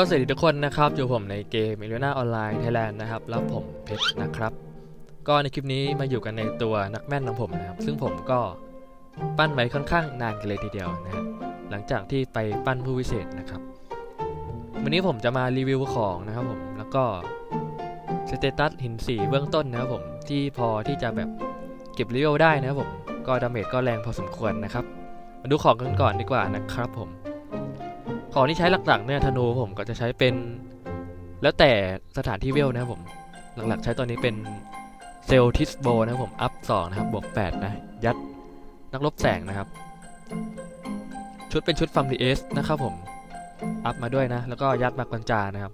ฮัลโหลสวัสดีทุกคนนะครับอยู่ผมในเกม i l l u n a ออนไลน์ไทยแลนด์นะครับแล้วผมเพชรนะครับ ก็ในคลิปนี้มาอยู่กันในตัวนักแม่นของผมนะครับ ซึ่งผมก็ปั้นไว้ค่อนข้างนานกันเลยทีเดียวนะฮะหลังจากที่ไปปั้นผู้วิเศษนะครับ วันนี้ผมจะมารีวิวของนะครับผมแล้วก็สเตตัสหินสีเบื้องต้นนะครับผมที่พอที่จะแบบเก็บรีวิวได้นะครับผมก็ดาเมจก็แรงพอสมควรนะครับ มาดูของกันก่อนดีกว่านะครับผม ของที่ใช้หลักๆเนี่ยธนูผมก็จะใช้เป็น แล้วแต่สถานที่เวลนะครับผม หลักๆใช้ตัวนี้เป็นเซลทิสโบนะครับผมอัพ2นะครับบวก8นะยัดนักลบแสงนะครับ ชุดเป็นชุดฟัมลีเอสนะครับผมอัพมาด้วยนะ แล้วก็ยัดมากัญจานะครับ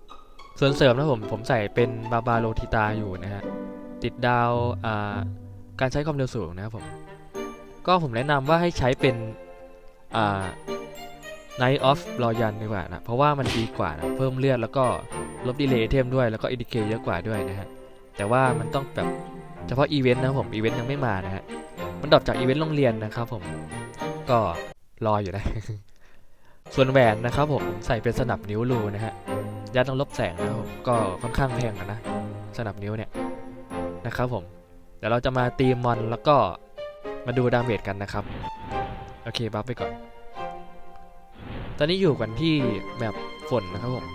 ส่วนเสริมนะผมผมใส่เป็นบาบาโลทิตาอยู่นะฮะติดดาวาการใช้ความเร็วสูงนะครับผม ก็ผมแนะนำว่าให้ใช้เป็น Night of Royan ดีกว่านะ เพราะว่ามันดีกว่านะ เพิ่มเลือดแล้วก็ลบดีเลย์เทมด้วย แล้วก็อินดิเคเยอะกว่าด้วยนะฮะ แต่ว่ามันต้องแบบเฉพาะอีเวนต์นะผม อีเวนต์ยังไม่มานะฮะ มันดรอปจากอีเวนต์โรงเรียนนะครับผม ก็รออยู่นะ ส่วนแหวนนะครับผมใส่เป็นสนับนิ้วรูนะฮะยัดต้องลบแสงนะครับผมก็ค่อนข้างแพงนะ สนับนิ้วเนี่ยนะครับผม เดี๋ยวเราจะมาตีมอนแล้วก็มาดูดาเมจกันนะครับ โอเค บัฟไปก่อน ตอนนี้อยู่กันที่แบบฝนนะครับผม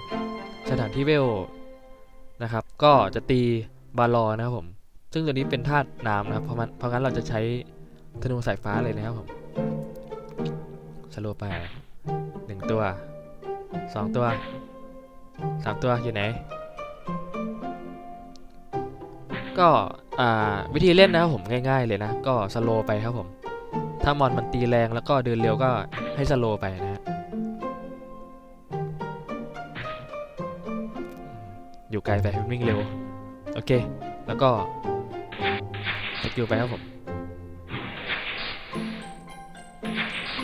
สถานที่เวลนะครับ ก็จะตีบาลอนะครับผม ซึ่งตัวนี้เป็นธาตุน้ำนะครับ เพราะมันเพราะงั้นเราจะใช้ธนูสายฟ้าเลยนะครับผมสโลว์ไปหนึ่งตัวสองตัวสามตัวอยู่ไหน ก็วิธีเล่นนะครับผมง่ายๆเลยนะ ก็สโลว์ไปครับผม ถ้ามอนมันตีแรงแล้วก็เดินเร็วก็ให้สโลว์ไปนะ อยู่ไกลไปมันวิ่งเร็ว โอเค แล้วก็สกิลไปครับผม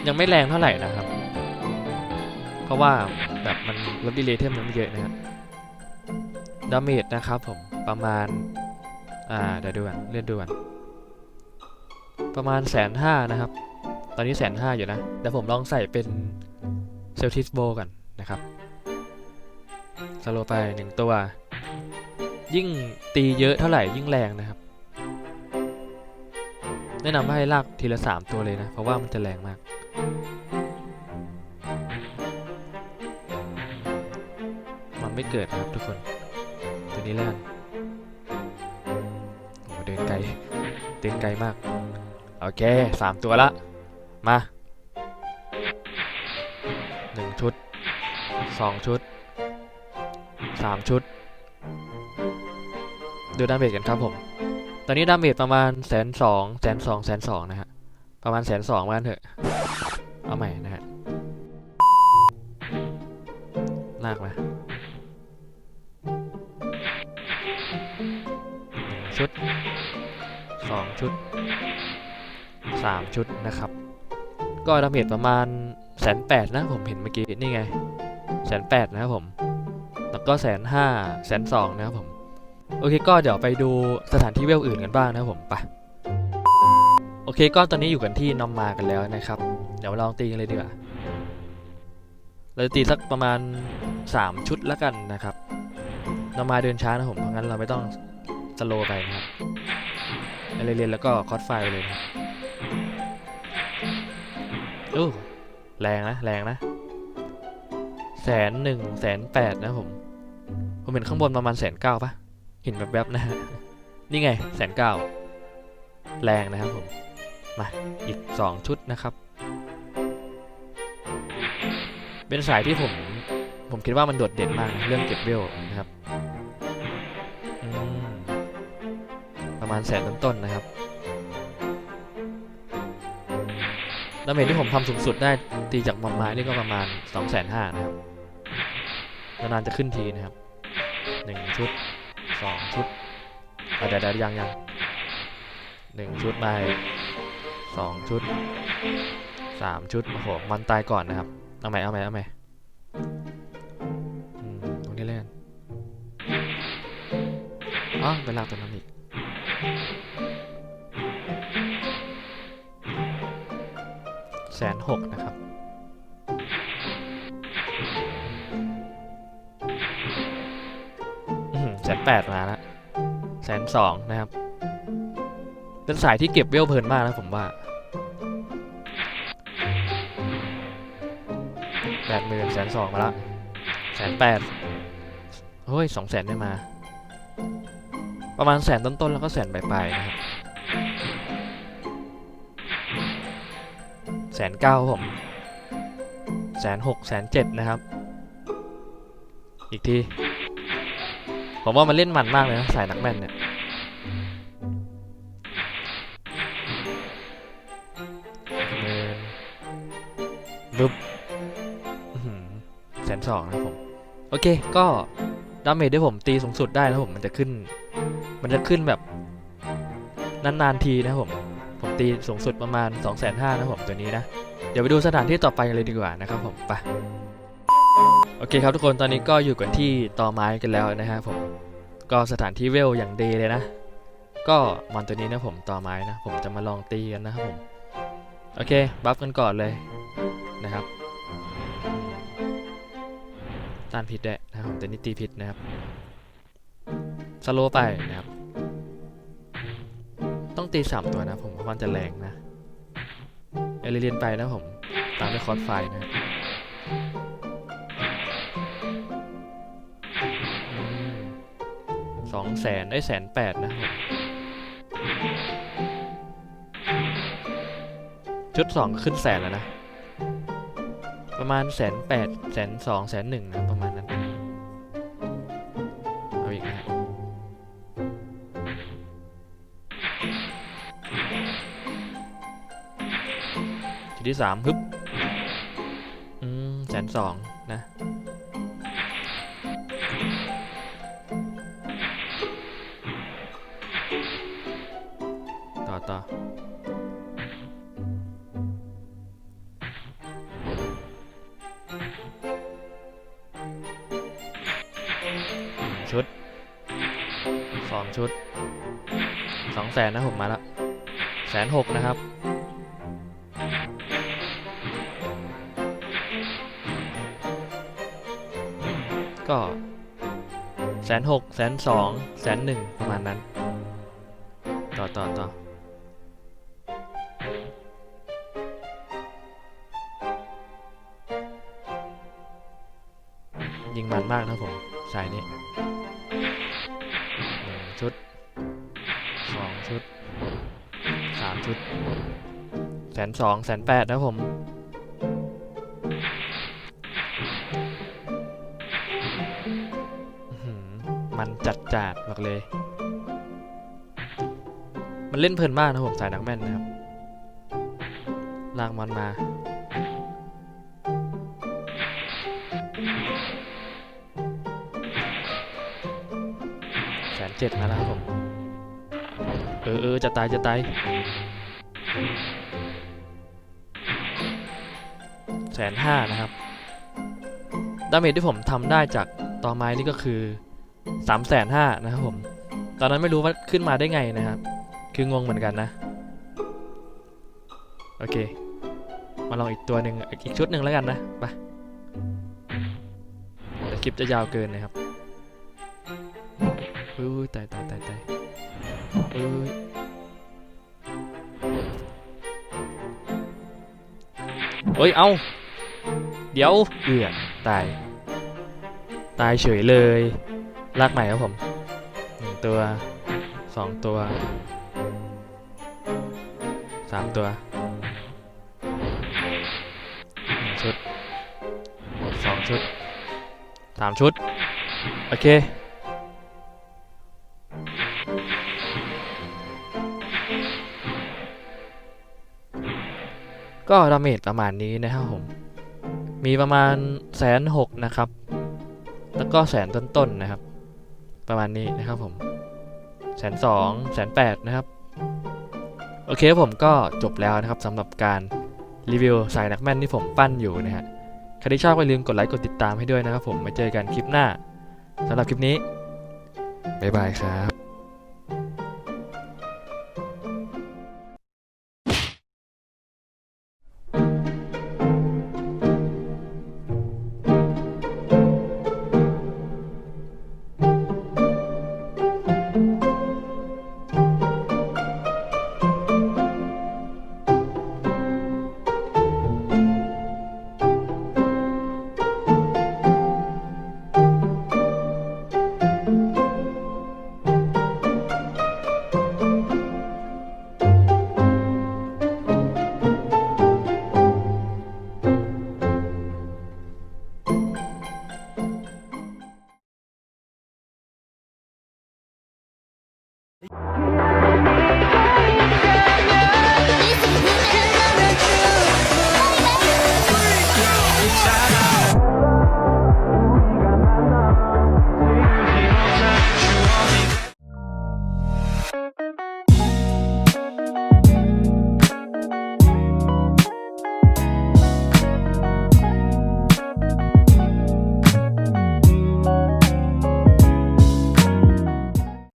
ยังไม่แรงเท่าไหร่นะครับ เพราะว่าแบบมันลดดีเลย์เทมมันไม่เยอะนะครับดาเมจนะครับผมประมาณ อ่าเดี๋ยวดูก่อนเลื่อนดูก่อนประมาณแสนห้านะครับ ตอนนี้แสนห้าอยู่นะเดี๋ยวผมลองใส่เป็นเซลทิสโบก่อนนะครับ สโลไปหนึ่งตัว ยิ่งตีเยอะเท่าไหร่ยิ่งแรงนะครับ แนะนำให้ลากทีละสามตัวเลยนะ เพราะว่ามันจะแรงมาก มันไม่เกิดนะครับทุกคน ตัวนี้แล้วกันโอ้เดินไกล เดินไกลมาก โอเคสามตัวละ มาหนึ่งชุดสองชุด สามชุด ดูดาเมจกันครับผม ตอนนี้ดาเมจประมาณแสนสองแสนสองแสนสองนะฮะ ประมาณแสนสองกันเถอะ เอาใหม่นะฮะลากมาหนึ่งชุดสองชุดสามชุดนะครับ ก็ดาเมจประมาณแสนแปดนะผมเห็นเมื่อกี้ นี่ไงแสนแปดนะครับผม ก็แสนห้าแสนสองนะครับผม โอเคก็เดี๋ยวไปดูสถานที่เวลอื่นกันบ้างนะครับผมไปโอเคก็ตอนนี้อยู่กันที่นอมมากันแล้วนะครับ เดี๋ยวลองตีกันเลยดีกว่าเราจะตีสักประมาณ 3 ชุดแล้วกันนะครับนอมมาเดินช้านะผมเพราะงั้นเราไม่ต้องสโลไปนะครับไปเรียนๆแล้วก็คอสไฟไปเลยนะครับอู้แรงนะแรงนะแสนหนึ่งแสนแปดนะผม เห็นข้างบนประมาณแสนเก้าปะเห็นแบบแบบๆนะฮะนี่ไงแสนเก้าแรงนะครับผม มา อีก 2 ชุดนะครับ เป็นสายที่ผม ผมคิดว่ามันโดดเด่นมากนะเรื่องเก็บเวลนะครับอืมประมาณแสนต้นๆนะครับดาเมจที่ผมทำสูงสุดได้ตีจากมัมไม้นี่ก็ประมาณ2องแสนห้านะครับ นานๆจะขึ้นทีนะครับ หนึ่งชุดสองชุดอะเดี๋ยวเดี๋ยวยังยังหนึ่งชุดไปสองชุดสามชุด โอ้โห มันตายก่อนนะครับ เอาใหมเอาใหมเอาใหม่อืมตรงนี้เล่นอ๋อไปลากตัวนั้นอีกแสนหกนะครับ แสนแปดมาแล้วแสนสองนะครับ เป็นสายที่เก็บเวลเพลินมากนะผมว่าแปดหมื่นแสนสองมาละแสนแปดเฮ้ยสองแสนได้มา ประมาณแสนต้นๆ แล้วก็แสนปลายๆนะครับแสนเก้าผมแสนหกแสนเจ็ดนะครับ อีกที ผมว่ามันเล่นมันมากเลยนะสายนักแม่นเนี่ยหมื่นบึ๊บแสนสองนะผม โอเคก็ดาเมจที่ผมตีสูงสุดได้นะผมมันจะขึ้น มันจะขึ้นแบบนานๆทีนะผม ผมตีสูงสุดประมาณ 2 5 0 0 0นะผมตัวนี้นะ เดี๋ยวไปดูสถานที่ต่อไปกันเลยดีกว่านะครับผม ไป โอเคครับทุกคนตอนนี้ก็อยู่กันที่ตอไม้กันแล้วนะครับผมก็สถานที่เวลอย่างดีเลยนะ ก็มอนตัวนี้นะผมตอไม้นะ ผมจะมาลองตีกันนะครับผม โอเค บัฟกันก่อนเลยนะครับต้านพิษได้นะครับผมตัวนี้ตีพิษนะครับสโลไปนะครับ ต้องตีสามตัวนะผมว่ามันจะแรงนะเอลิเลียนไปนะผม ตามด้วยคอร์สไฟนะ องแสนได้แสนแปดนะผมชุดสองขึ้นแสนแล้วนะ ประมาณแสนแปดแสนสองแสนหนึ่งนะประมาณนั้นเอาอีกนะฮะทีที่สามฮึบอืมแสนสอง ต่อต่อหนึ่งชุดสองชุดสองแสนนะผมมาละแสนหกนะครับก็แสนหกแสนสองแสนหนึ่งประมาณนั้น ต่อต่อต่อ ชุดสองชุดสามชุดแสนสองแสนแปดนะผมมันจัดจาดบอกเลย มันเล่นเพลินมากนะผมสายนักแม่นนะครับ ลากมันมา เจ็ดมาแล้วครับผม เออเออจะตายจะตาย แสนห้านะครับ ดาเมจที่ผมทำได้จากตอไม้นี่ก็คือ3ามแสนห้านะครับผม ตอนนั้นไม่รู้ว่าขึ้นมาได้ไงนะครับ คืองงเหมือนกันนะ โอเค มาลองอีกตัวหนึ่งอีกชุดหนึ่งแล้วกันนะ ไปแต่คลิปจะยาวเกินนะครับ อุ้ยตายตายตายตายอุ้ยเอ้ย เอาเดี๋ยวเอือตาย ตายเฉยเลยลากใหม่ครับผมหนึ่งตัวสองตัวสามตัวหนึ่งชุดสองชุดสามชุด โอเค ก็ดาเมจประมาณนี้นะครับผม มีประมาณแสนหกนะครับ แล้วก็แสนต้นๆนะครับ ประมาณนี้นะครับผมแสนสองแสนแปดนะครับ โอเคผมก็จบแล้วนะครับสำหรับการรีวิวสายนักแม่นที่ผมปั้นอยู่นะฮะใครที่ชอบก็อย่าลืมกดไลค์กดติดตามให้ด้วยนะครับผมมาเจอกันคลิปหน้าสำหรับคลิปนี้ บ๊ายบายครับ Thank